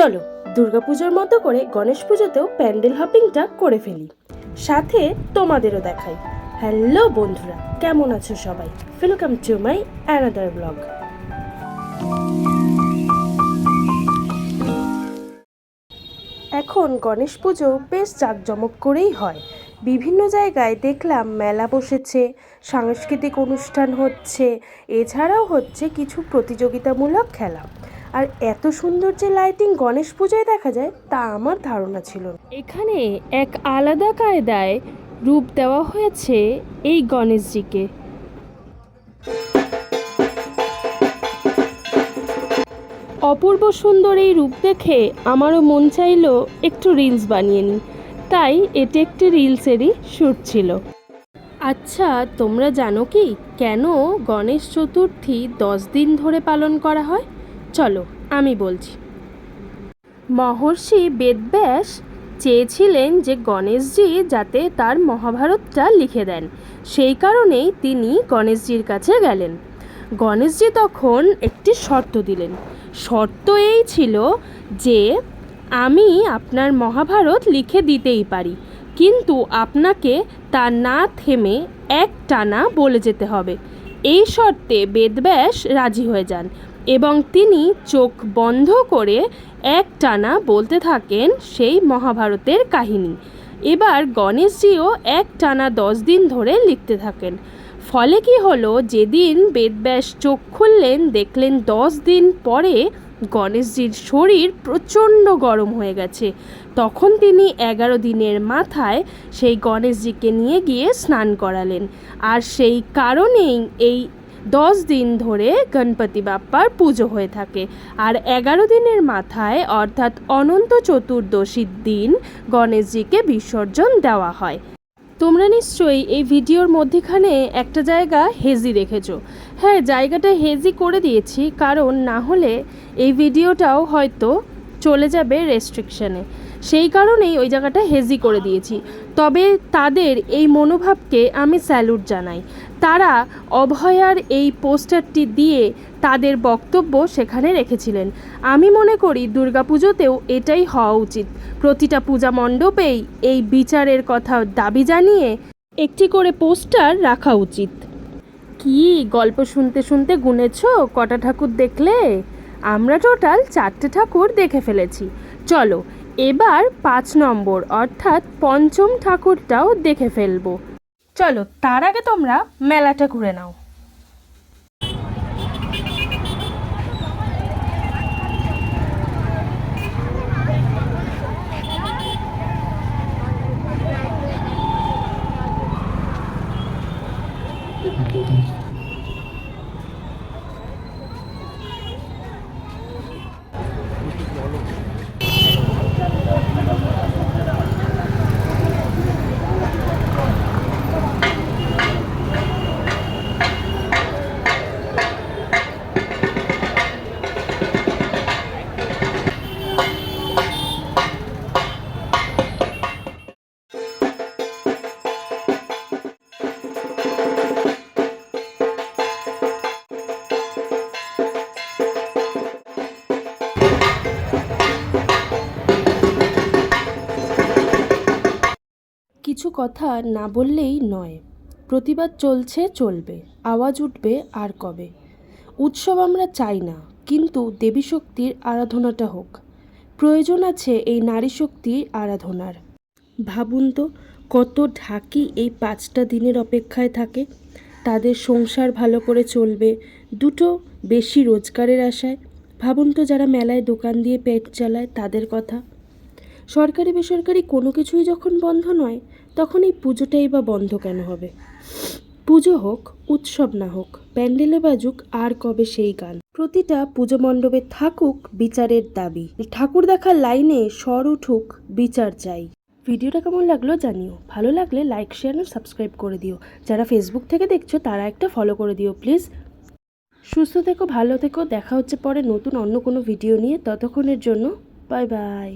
চলো, দুর্গাপুজোর মতো করে গণেশ পুজোতেও প্যান্ডেল হপিংটা করে ফেলি। সাথে তোমাদেরও দেখাই। হ্যালো বন্ধুরা, কেমন আছো সবাই? Welcome to my another blog এখন গণেশ পুজো বেশ জাঁকজমক করেই হয়। বিভিন্ন জায়গায় দেখলাম মেলা বসেছে, সাংস্কৃতিক অনুষ্ঠান হচ্ছে, এছাড়াও হচ্ছে কিছু প্রতিযোগিতামূলক খেলা। আর এত সুন্দর যে লাইটিং গণেশ পুজোয় দেখা যায়, তা আমার ধারণা ছিল এখানে এক আলাদা কায়দায় রূপ দেওয়া হয়েছে এই গণেশজিকে। অপূর্ব সুন্দর এই রূপ দেখে আমারও মন চাইলো একটু রিলস বানিয়ে নিই। তাই এটি একটি রিলসেরই শ্যুট ছিল। আচ্ছা তোমরা জানো কি? কেন গণেশ চতুর্থী দশ দিন ধরে পালন করা হয়? চলো, আমি বলছি। মহর্ষি বেদব্যাস চেয়েছিলেন যে গণেশজি যাতে তার মহাভারতটা লিখে দেন। সেই কারণেই তিনি গণেশজির কাছে গেলেন। গণেশজি তখন একটি শর্ত দিলেন। শর্ত এই ছিল যে, আমি আপনার মহাভারত লিখে দিতেই পারি, কিন্তু আপনাকে তা না থেমে এক টানা বলে যেতে হবে। এই শর্তে বেদব্যাস রাজি হয়ে যান। এবং তিনি চোখ বন্ধ করে এক টানা বলতে থাকেন সেই মহাভারতের কাহিনী। এবার গণেশজিও এক টানা দশ দিন ধরে লিখতে থাকেন। ফলে কি হলো, যেদিন বেদব্যাস চোখ খুললেন, দেখলেন দশ দিন পরে গণেশজির শরীর প্রচণ্ড গরম হয়ে গেছে। তখন তিনি এগারো দিনের মাথায় সেই গণেশজিকে নিয়ে গিয়ে স্নান করালেন। আর সেই কারণেই এই দশ দিন ধরে গণপতি বাপ্পার পুজো হয়ে থাকে। আর এগারো দিনের মাথায়, অর্থাৎ অনন্ত চতুর্দশীর দিন, গণেশজিকে বিসর্জন দেওয়া হয়। তোমরা নিশ্চয়ই এই ভিডিওর মধ্যেখানে একটা জায়গা হেজি রেখেছো। হ্যাঁ জায়গাটা হেজি করে দিয়েছি, কারণ না হলে এই ভিডিওটাও হয়তো চলে যাবে রেস্ট্রিকশানে সেই কারণেই ওই জায়গাটা হেজি করে দিয়েছি। তবে তাদের এই মনোভাবকে আমি স্যালুট জানাই। তারা অভয়ার এই পোস্টারটি দিয়ে তাদের বক্তব্য সেখানে রেখেছিলেন। আমি মনে করি দুর্গাপুজোতেও এটাই হওয়া উচিত। প্রতিটা পূজা মণ্ডপেই এই বিচারের কথা দাবি জানিয়ে একটি করে পোস্টার রাখা উচিত। কি গল্প শুনতে শুনতে গুনেছ? কটা ঠাকুর দেখলে? আমরা টোটাল চারটে ঠাকুর দেখে ফেলেছি। চলো, এবার পাঁচ নম্বর, অর্থাৎ পঞ্চম ঠাকুরটাও দেখে ফেলব। চলো তার আগে তোমরা মেলাটা ঘুরে নাও। কিছু কথা না বললেই নয়। প্রতিবাদ চলছে, চলবে। আওয়াজ উঠবে আর কবে। উৎসব আমরা চাই না, কিন্তু দেবী শক্তির আরাধনাটা হোক। প্রয়োজন আছে এই নারী শক্তির আরাধনার। ভাবুন তো, কত ঢাকি এই পাঁচটা দিনের অপেক্ষায় থাকে। তাদের সংসার ভালো করে চলবে, দুটো বেশি রোজগারের আশায়। ভাবুন তো, যারা মেলায় দোকান দিয়ে পেট চালায়, তাদের কথা। সরকারি বেসরকারি কোনো কিছুই যখন বন্ধ নয় তখন এই পুজোটাই বা বন্ধ কেন হবে? পুজো হোক, উৎসব না হোক, প্যান্ডেলে বাজুক আর কবে সেই গান। প্রতিটা পুজো মণ্ডপে থাকুক বিচারের দাবি। ঠাকুর দেখার লাইনে স্বর উঠুক, বিচার চাই। ভিডিওটা কেমন লাগল জানিও। ভালো লাগলে লাইক শেয়ার আর সাবস্ক্রাইব করে দিও। যারা ফেসবুক থেকে দেখছ, তারা একটা ফলো করে দিও প্লিজ সুস্থ থেকো, ভালো থেকো। দেখা হচ্ছে পরে নতুন অন্য কোনো ভিডিও নিয়ে। ততক্ষণের জন্য বাই বাই